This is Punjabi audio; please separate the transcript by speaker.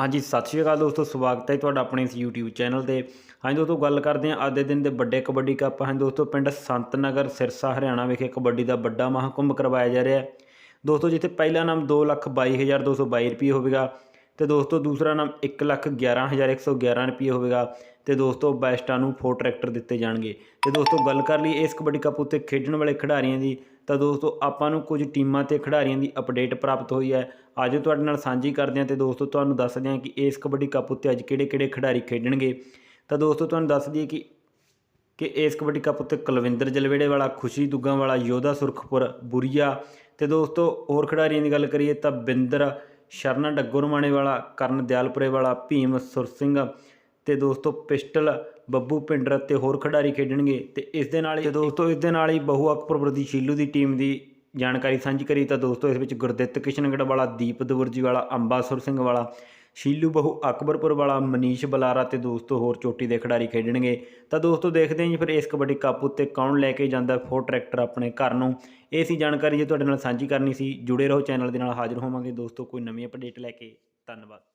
Speaker 1: ਹਾਂਜੀ, ਸਤਿ ਸ਼੍ਰੀ ਅਕਾਲ ਦੋਸਤੋ, ਸਵਾਗਤ ਹੈ ਤੁਹਾਡਾ ਆਪਣੇ ਇਸ YouTube ਚੈਨਲ ਤੇ। ਹਾਂਜੀ ਦੋਸਤੋ, ਗੱਲ ਕਰਦੇ ਹਾਂ ਅੱਜ ਦੇ ਦਿਨ ਦੇ ਵੱਡੇ ਕਬੱਡੀ ਕੱਪ। ਹਨ ਦੋਸਤੋ, ਪਿੰਡ ਸੰਤ ਨਗਰ ਸਿਰਸਾ, ਹਰਿਆਣਾ ਵਿਖੇ ਕਬੱਡੀ ਦਾ ਵੱਡਾ ਮਹਾਕੁੰਭ ਕਰਵਾਇਆ ਜਾ ਰਿਹਾ ਹੈ। ਦੋਸਤੋ, ਜਿੱਥੇ ਪਹਿਲਾ ਨਾਮ 222222 ਰੁਪਏ ਹੋਵੇਗਾ ਤੇ ਦੋਸਤੋ, ਦੂਸਰਾ ਨਾਮ 111111 ਰੁਪਏ ਹੋਵੇਗਾ ਤੇ ਦੋਸਤੋ, ਬੈਸਟਾਂ ਨੂੰ ਫੋਰ ਟਰੈਕਟਰ ਦਿੱਤੇ ਜਾਣਗੇ। ਤੇ ਦੋਸਤੋ, ਗੱਲ ਕਰ ਲਈ ਇਸ ਕਬੱਡੀ ਕੱਪ ਉੱਤੇ ਖੇਡਣ ਵਾਲੇ ਖਿਡਾਰੀਆਂ ਦੀ ਤਾਂ ਦੋਸਤੋ, ਆਪਾਂ ਨੂੰ ਕੁਝ ਟੀਮਾਂ ਤੇ ਖਿਡਾਰੀਆਂ ਦੀ ਅਪਡੇਟ ਪ੍ਰਾਪਤ ਹੋਈ ਹੈ। ਅੱਜ ਤੁਹਾਡੇ ਨਾਲ ਸਾਂਝੀ ਕਰਦੇ ਹਾਂ ਤੇ ਦੋਸਤੋ, ਤੁਹਾਨੂੰ ਦੱਸਦੇ ਹਾਂ ਕਿ ਇਸ ਕਬੱਡੀ ਕੱਪ ਉੱਤੇ ਅੱਜ ਕਿਹੜੇ-ਕਿਹੜੇ ਖਿਡਾਰੀ ਖੇਡਣਗੇ। ਤਾਂ ਦੋਸਤੋ, ਤੁਹਾਨੂੰ ਦੱਸ ਦਈਏ ਕਿ ਕਿ ਇਸ ਕਬੱਡੀ ਕੱਪ ਉੱਤੇ ਕੁਲਵਿੰਦਰ ਜਲਵੇੜੇ ਵਾਲਾ ਖੁਸ਼ੀ ਦੁੱਗਾ ਵਾਲਾ ਯੋਧਾ ਸੁਰਖਪੁਰ, ਬੁਰੀਆ ਤੇ ਦੋਸਤੋ, ਹੋਰ ਖਿਡਾਰੀਆਂ ਦੀ ਗੱਲ ਕਰੀਏ ਤਾਂ ਬਿੰਦਰ ਸ਼ਰਨਾ ਡੱਗੋਰਮਾਣੇ ਵਾਲਾ ਕਰਨ ਦਿਆਲਪੁਰੇ ਵਾਲਾ ਭੀਮ ਸੁਰ ਸਿੰਘ ਤੇ ਦੋਸਤੋ, ਪਿਸਟਲ ਬੱਬੂ ਪਿੰਡਰ ਅਤੇ ਹੋਰ ਖਿਡਾਰੀ ਖੇਡਣਗੇ ਤੇ ਇਸ ਦੇ ਨਾਲ ਹੀ ਦੋਸਤੋ, ਇਸ ਦੇ ਨਾਲ ਹੀ ਬਹੁ ਅਕਬਰਪੁਰ ਦੀ ਸ਼ੀਲੂ ਦੀ ਟੀਮ ਦੀ ਜਾਣਕਾਰੀ ਸਾਂਝੀ ਕਰੀ ਤਾਂ ਦੋਸਤੋ, ਇਸ ਵਿੱਚ ਗੁਰਦਿੱਤ ਕਿਸ਼ਨਗੜ੍ਹ ਵਾਲਾ ਦੀਪ ਦਵਰਜੀ ਵਾਲਾ, ਅੰਬਾਸੁਰ ਸਿੰਘ ਵਾਲਾ, ਸ਼ੀਲੂ ਬਹੁ ਅਕਬਰਪੁਰ ਵਾਲਾ, ਮਨੀਸ਼ ਬਲਾਰਾ ਤੇ ਦੋਸਤੋ, ਹੋਰ ਚੋਟੀ ਦੇ ਖਿਡਾਰੀ ਖੇਡਣਗੇ। ਤਾਂ ਦੋਸਤੋ, ਦੇਖਦੇ ਹਾਂ ਜੀ ਫਿਰ ਇਸ ਕਬੱਡੀ ਕੱਪ ਉੱਤੇ ਕੌਣ ਲੈ ਕੇ ਜਾਂਦਾ ਫੋਰ ਟਰੈਕਟਰ ਆਪਣੇ ਘਰ ਨੂੰ। ਇਹ ਸੀ ਜਾਣਕਾਰੀ ਜੇ ਤੁਹਾਡੇ ਨਾਲ ਸਾਂਝੀ ਕਰਨੀ ਸੀ। ਜੁੜੇ ਰਹੋ ਚੈਨਲ ਦੇ ਨਾਲ ਹਾਜ਼ਰ ਹੋਵਾਂਗੇ। ਦੋਸਤੋ, ਕੋਈ ਨਵੀਂ ਅਪਡੇਟ ਲੈ ਕੇ। ਧੰਨਵਾਦ।